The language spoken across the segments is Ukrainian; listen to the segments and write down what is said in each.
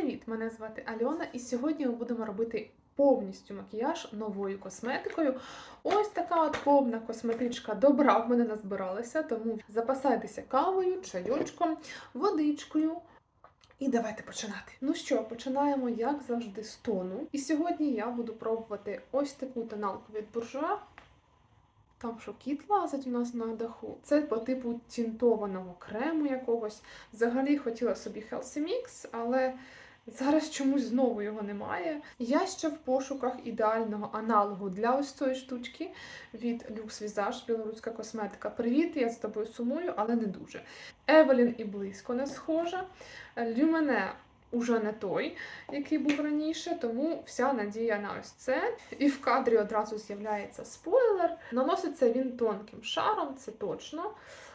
Привіт! Мене звати Альона, і сьогодні ми будемо робити повністю макіяж новою косметикою. Ось така от повна косметичка добра в мене назбиралася, тому запасайтеся кавою, чайочком, водичкою. І давайте починати. Ну що, починаємо, як завжди, з тону. І сьогодні я буду пробувати ось таку тоналку від буржуа. Там що кіт лазить у нас на даху. Це по типу тінтованого крему якогось. Взагалі хотіла собі Healthy Mix, але зараз чомусь знову його немає. Я ще в пошуках ідеального аналогу для ось цієї штучки від Lux Visage, білоруська косметика. Привіт, я з тобою сумую, але не дуже. Евелін і близько не схожа. Люмене уже не той, який був раніше, тому вся надія на ось це. І в кадрі одразу з'являється спойлер. Наноситься він тонким шаром, це точно.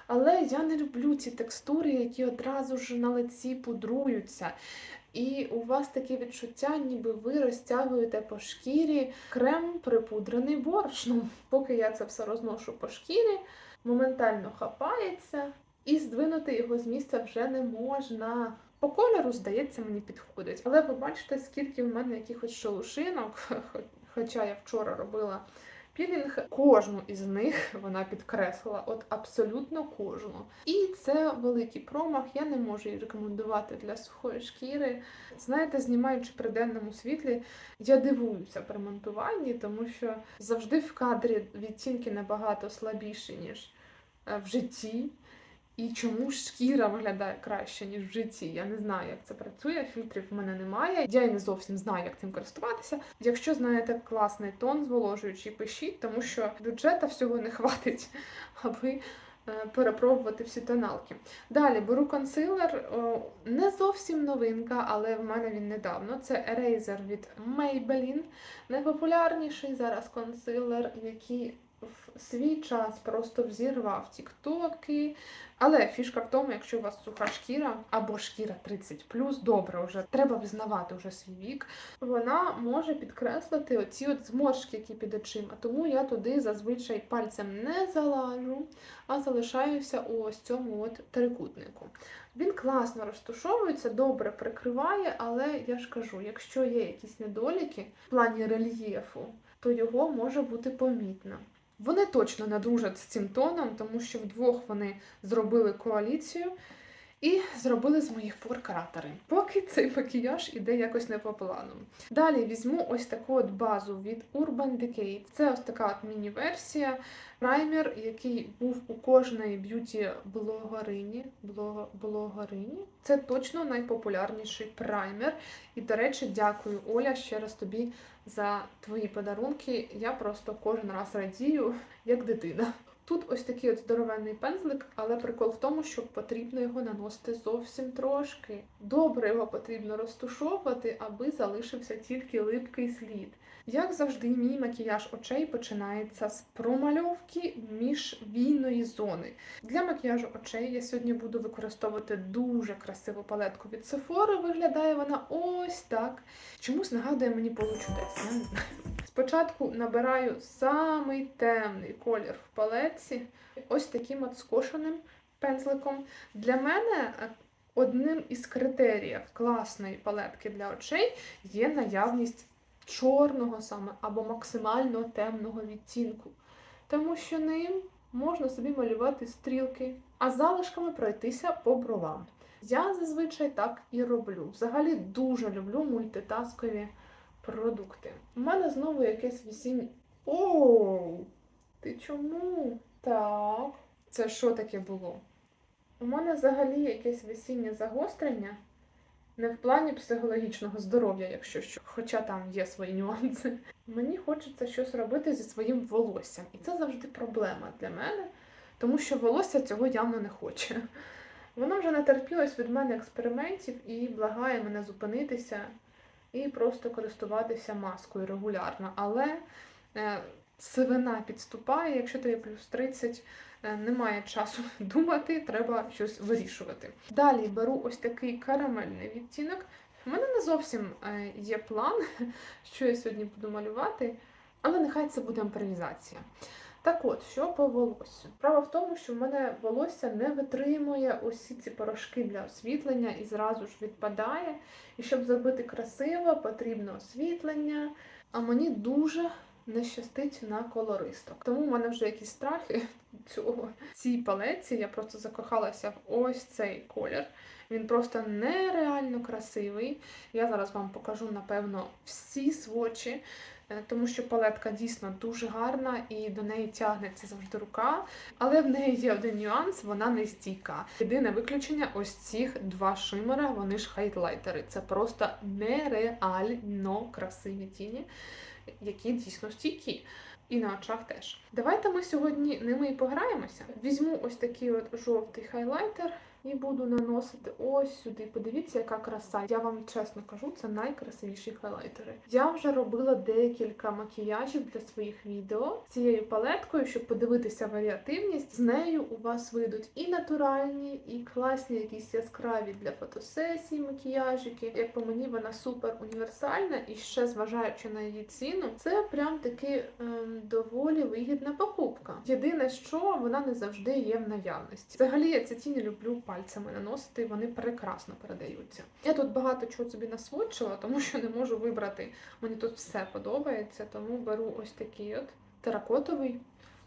Але я не люблю ці текстури, які одразу ж на лиці пудруються. І у вас таке відчуття, ніби ви розтягуєте по шкірі крем припудрений борошном. Поки я це все розношу по шкірі, моментально хапається, і здвинути його з місця вже не можна. По кольору, здається, мені підходить. Але ви бачите, скільки в мене якихось шелушинок, хоча я вчора робила пілінг, кожну із них вона підкреслила, от абсолютно кожну. І це великий промах, я не можу її рекомендувати для сухої шкіри. Знаєте, знімаючи при денному світлі, я дивуюся при монтуванні, тому що завжди в кадрі відтінки набагато слабіші, ніж е, в житті. І чому ж шкіра виглядає краще, ніж в житті? Я не знаю, як це працює. Фільтрів в мене немає. Я й не зовсім знаю, як цим користуватися. Якщо знаєте класний тон зволожуючий, пишіть, тому що бюджета всього не хватить, аби е, перепробувати всі тоналки. Далі беру консилер, не зовсім новинка, але в мене він недавно. Це Eraser від Maybelline. Найпопулярніший зараз консилер, який в свій час просто взірвав тіктоки. Але фішка в тому, якщо у вас суха шкіра або шкіра 30 добре, вже треба визнавати вже свій вік, вона може підкреслити оці от зморшки, які під очима. Тому я туди зазвичай пальцем не залажу, а залишаюся у ось цьому от трикутнику. Він класно розташовується, добре прикриває, але я ж кажу, якщо є якісь недоліки в плані рельєфу, то його може бути помітно. Вони точно не дружать з цим тоном, тому що вдвох вони зробили коаліцію і зробили з моїх пор кратери. Поки цей макіяж іде якось не по плану. Далі візьму ось таку от базу від Urban Decay. Це ось така от міні-версія. Праймер, який був у кожної б'юті-блогерині. Блог... блогерині. Це точно найпопулярніший праймер. І, до речі, дякую, Оля, ще раз тобі за твої подарунки. Я просто кожен раз радію, як дитина. Тут ось такий от здоровенний пензлик, але прикол в тому, що потрібно його наносити зовсім трошки. Добре його потрібно розтушовувати, аби залишився тільки липкий слід. Як завжди, мій макіяж очей починається з промальовки міжвійної зони. Для макіяжу очей я сьогодні буду використовувати дуже красиву палетку від Sephora. Виглядає вона ось так. Чомусь нагадує мені полу. Спочатку набираю самий темний колір в палетці, ось таким от скошеним пензликом. Для мене е, одним із критеріїв класної палетки для очей є наявність чорного саме або максимально темного відтінку, тому що ним можна собі малювати стрілки, а залишками пройтися по бровам. Я зазвичай так і роблю. Взагалі дуже люблю мультитаскові продукти. У мене знову якесь весіння. Оу! Ти чому? Так. Це що таке було? У мене взагалі якесь весіннє загострення. Не в плані психологічного здоров'я, якщо що, хоча там є свої нюанси. Мені хочеться щось робити зі своїм волоссям. І це завжди проблема для мене, тому що волосся цього явно не хоче. Воно вже натерпілось від мене експериментів і благає мене зупинитися і просто користуватися маскою регулярно. Але е, сивина підступає, якщо тобі плюс 30, е, немає часу думати, треба щось вирішувати. Далі беру ось такий карамельний відтінок. У мене не зовсім е, є план, що я сьогодні буду малювати, але нехай це буде імпровізація. Так от, що по волосю? Справа в тому, що в мене волосся не витримує усі ці порошки для освітлення і зразу ж відпадає. І щоб зробити красиво, потрібно освітлення. А мені дуже не щастить на колористок. Тому в мене вже якісь страхи цього. Цій палеці я просто закохалася в ось цей колір. Він просто нереально красивий. Я зараз вам покажу, напевно, всі свочі, е, тому що палетка дійсно дуже гарна і до неї тягнеться завжди рука. Але в неї є один нюанс, вона не стійка. Єдине виключення ось цих два шимера, вони ж хайлайтери. Це просто нереально красиві тіні, які дійсно стійкі. І на очах теж. Давайте ми сьогодні ними і пограємося. Візьму ось такий от жовтий хайлайтер і буду наносити ось сюди. Подивіться, яка краса. Я вам чесно кажу, це найкрасивіші хайлайтери. Я вже робила декілька макіяжів для своїх відео цією палеткою, щоб подивитися варіативність. З нею у вас вийдуть і натуральні, і класні, якісь яскраві для фотосесій макіяжики. Як по мені, вона супер універсальна і ще зважаючи на її ціну, це прям таки ем, доволі вигідна покупка. Єдине, що вона не завжди є в наявності. Взагалі я ці тіні люблю пальцями наносити, вони прекрасно передаються. Я тут багато чого собі насвочила, тому що не можу вибрати. Мені тут все подобається, тому беру ось такий от теракотовий.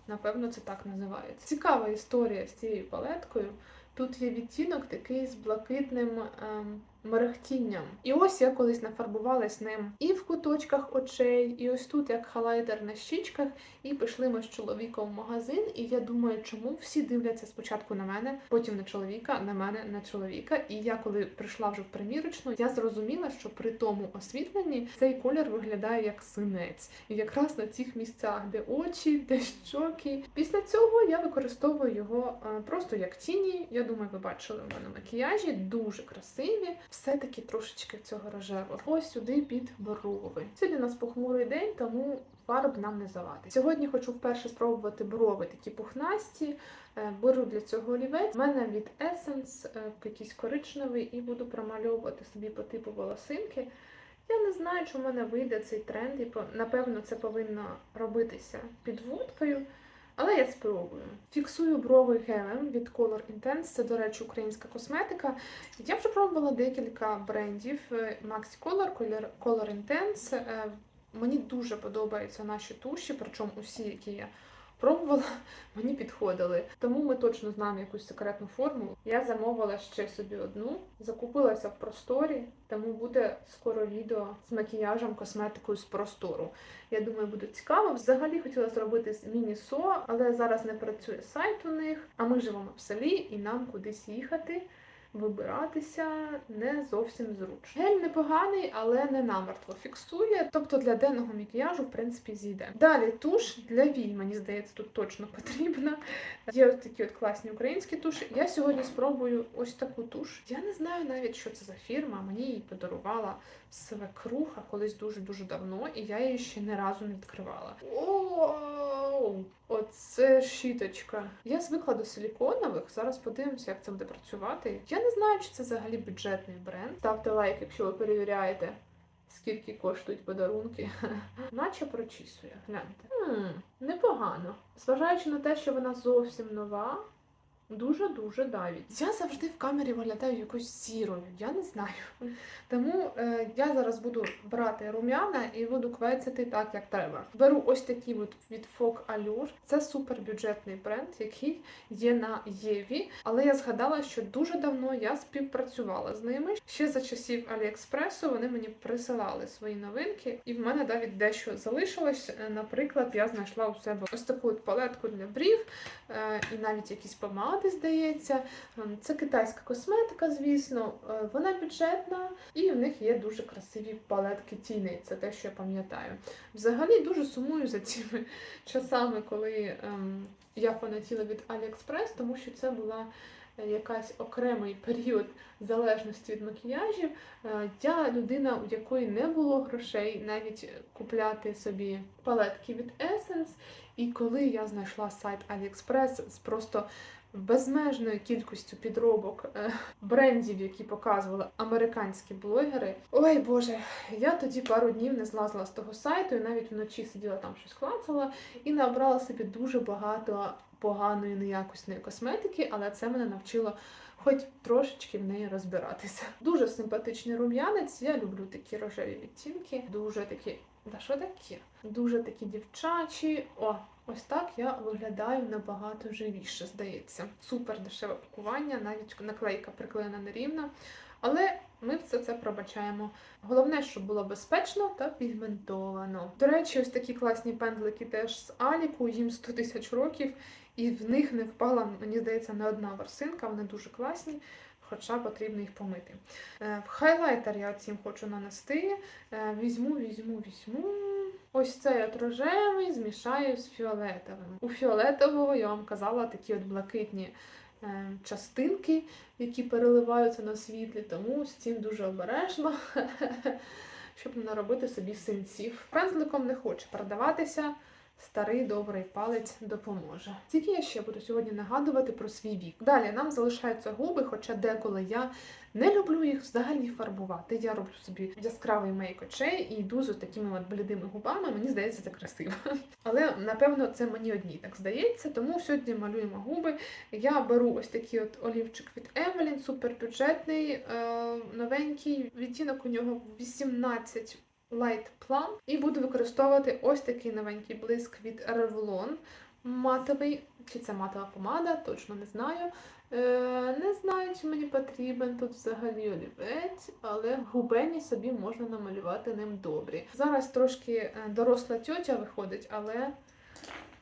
Напевно, це так називається. Цікава історія з цією палеткою. Тут є відтінок такий з блакитним ем, мерехтінням. І ось я колись нафарбувалась ним і в куточках очей, і ось тут як халайтер на щічках. І пішли ми з чоловіком в магазин. І я думаю, чому всі дивляться спочатку на мене, потім на чоловіка, на мене, на чоловіка. І я, коли прийшла вже в примірочну, я зрозуміла, що при тому освітленні цей колір виглядає як синець. І якраз на цих місцях, де очі, де щоки. Після цього я використовую його е, просто як тіні. Я думаю, ви бачили в мене макіяжі, дуже красиві. Все-таки трошечки цього рожевого. Ось сюди під брови. Сьогодні у нас похмурий день, тому фарб нам не завадить. Сьогодні хочу вперше спробувати брови такі пухнасті. Е, Беру для цього олівець. У мене від Essence е, якийсь коричневий, і буду промальовувати собі по типу волосинки. Я не знаю, чи в мене вийде цей тренд, і напевно це повинно робитися підводкою. Але я спробую. Фіксую брови гелем від Color Intense. Це, до речі, українська косметика. Я вже пробувала декілька брендів е, Maxi Color, Color, Intense. Е, Мені дуже подобаються наші туші, причому усі, які я пробувала, мені підходили. Тому ми точно знаємо якусь секретну формулу. Я замовила ще собі одну, закупилася в просторі, тому буде скоро відео з макіяжем, косметикою з простору. Я думаю, буде цікаво. Взагалі хотіла зробити міні-со, але зараз не працює сайт у них. А ми живемо в селі і нам кудись їхати. Вибиратися не зовсім зручно. Гель непоганий, але не намертво фіксує. Тобто для денного макіяжу, в принципі, зійде. Далі туш для вій, мені здається, тут точно потрібна. Є ось такі от класні українські туші. Я сьогодні спробую ось таку туш. Я не знаю навіть, що це за фірма. Мені її подарувала свекруха колись дуже-дуже давно, і я її ще не разу не відкривала. Оу! Оце щіточка. Я звикла до силіконових. Зараз подивимося, як це буде працювати. Я не знаю, чи це взагалі бюджетний бренд. Ставте лайк, якщо ви перевіряєте, скільки коштують подарунки. Наче прочісує. Гляньте. Хм, непогано. Зважаючи на те, що вона зовсім нова. Дуже-дуже давить. Я завжди в камері виглядаю якось сірою, я не знаю. Тому е, я зараз буду брати рум'яна і буду квецяти так, як треба. Беру ось такі от від Fog Allure. Це супербюджетний бренд, який є на Єві. Але я згадала, що дуже давно я співпрацювала з ними. Ще за часів Аліекспресу вони мені присилали свої новинки, і в мене навіть дещо залишилось. Е, Наприклад, я знайшла у себе ось таку от палетку для брів, е, і навіть якісь помади, здається. Ем, Це китайська косметика, звісно. Е, Вона бюджетна, і в них є дуже красиві палетки тіни. Це те, що я пам'ятаю. Взагалі дуже сумую за цими часами, коли ем, я фанатіла від AliExpress, тому що це була якась окремий період залежності від макіяжів. Е, Я людина, у якої не було грошей навіть купляти собі палетки від Essence. І коли я знайшла сайт AliExpress з просто безмежною кількістю підробок е, брендів, які показували американські блогери. Ой Боже, я тоді пару днів не злазила з того сайту, і навіть вночі сиділа там щось клацала і набрала собі дуже багато поганої неякісної косметики, але це мене навчило хоч трошечки в неї розбиратися. Дуже симпатичний рум'янець. Я люблю такі рожеві відтінки, дуже такі. Да що таке? Дуже такі дівчачі. О, ось так я виглядаю набагато живіше, здається. Супер дешеве пакування, навіть наклейка приклеєна нерівно. Але ми все це пробачаємо. Головне, щоб було безпечно та пігментовано. До речі, ось такі класні пендлики теж з Аліку, їм 100 тисяч років, і в них не впала, мені здається, не одна ворсинка, вони дуже класні. Хоча потрібно їх помити. Е, Хайлайтер я цим хочу нанести. Е, Візьму, візьму, візьму. Ось цей от рожевий змішаю з фіолетовим. У фіолетового я вам казала такі от блакитні е, частинки, які переливаються на світлі, тому з цим дуже обережно, щоб не наробити собі синців. Пензликом не хоче продаватися. Старий добрий палець допоможе. Тільки я ще буду сьогодні нагадувати про свій вік. Далі нам залишаються губи, хоча деколи я не люблю їх взагалі фарбувати. Я роблю собі яскравий мейк очей і йду з такими от блідими губами. Мені здається, це красиво. Але напевно це мені одній так здається. Тому сьогодні малюємо губи. Я беру ось такий от олівчик від Evelyn, супербюджетний, е, новенький. Відтінок у нього 18 Light Plum. І буду використовувати ось такий новенький блиск від Revlon. Матовий, чи це матова помада, точно не знаю. Е, не знаю, чи мені потрібен тут взагалі олівець, але губені собі можна намалювати ним добрі. Зараз трошки е, доросла тьотя виходить, але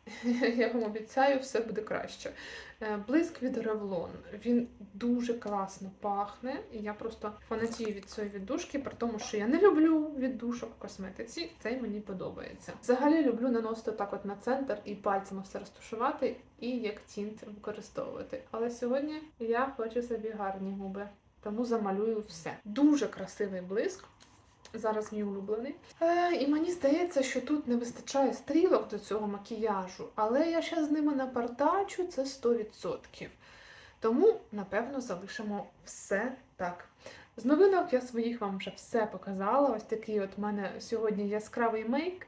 я вам обіцяю, все буде краще. Е, Блиск від Revlon. Він дуже класно пахне. І я просто фанатію від цієї віддушки, при тому, що я не люблю віддушок в косметиці. Цей мені подобається. Взагалі люблю наносити так от на центр і пальцем все розташувати, і як тінт використовувати. Але сьогодні я хочу собі гарні губи. Тому замалюю все. Дуже красивий блиск. Зараз мій улюблений. Е, і мені здається, що тут не вистачає стрілок до цього макіяжу, але я ще з ними напартачу, це 100%. Тому, напевно, залишимо все так. З новинок я своїх вам вже все показала. Ось такий от у мене сьогодні яскравий мейк.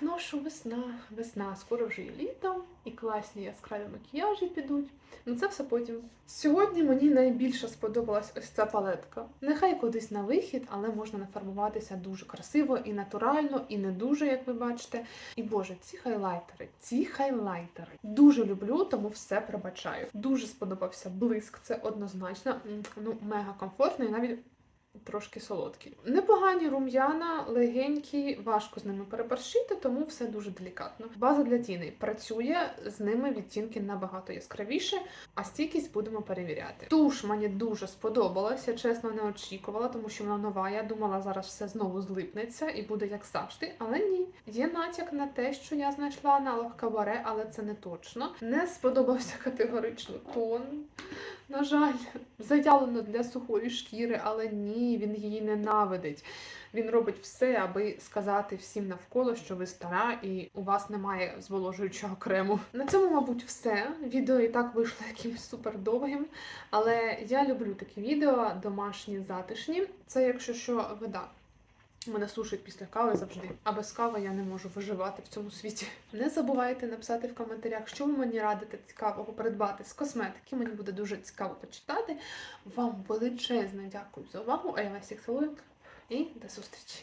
Ну що, весна, весна, скоро вже і літо, і класні яскраві макіяжі підуть. Ну це все потім. Сьогодні мені найбільше сподобалась ось ця палетка. Нехай кудись на вихід, але можна нафарбуватися дуже красиво і натурально, і не дуже, як ви бачите. І боже, ці хайлайтери, ці хайлайтери дуже люблю, тому все пробачаю. Дуже сподобався блиск, це однозначно. Ну, мега комфортно і навіть. Трошки солодкий. Непогані рум'яна, легенькі, важко з ними переборщити, тому все дуже делікатно. База для тіней працює, з ними відтінки набагато яскравіше, а стійкість будемо перевіряти. Туш мені дуже сподобалася, чесно, не очікувала, тому що вона нова. Я думала, зараз все знову злипнеться і буде як завжди, але ні. Є натяк на те, що я знайшла аналог кабаре, але це не точно. Не сподобався категорично тон. На жаль, заявлено для сухої шкіри, але ні, він її ненавидить. Він робить все, аби сказати всім навколо, що ви стара і у вас немає зволожуючого крему. На цьому, мабуть, все. Відео і так вийшло якимось супер довгим. Але я люблю такі відео, домашні, затишні. Це, якщо що, вода. Мене сушить після кави завжди. А без кави я не можу виживати в цьому світі. Не забувайте написати в коментарях, що ви мені радите цікавого придбати з косметики. Мені буде дуже цікаво почитати. Вам величезне дякую за увагу. А я вас всіх цілую і до зустрічі!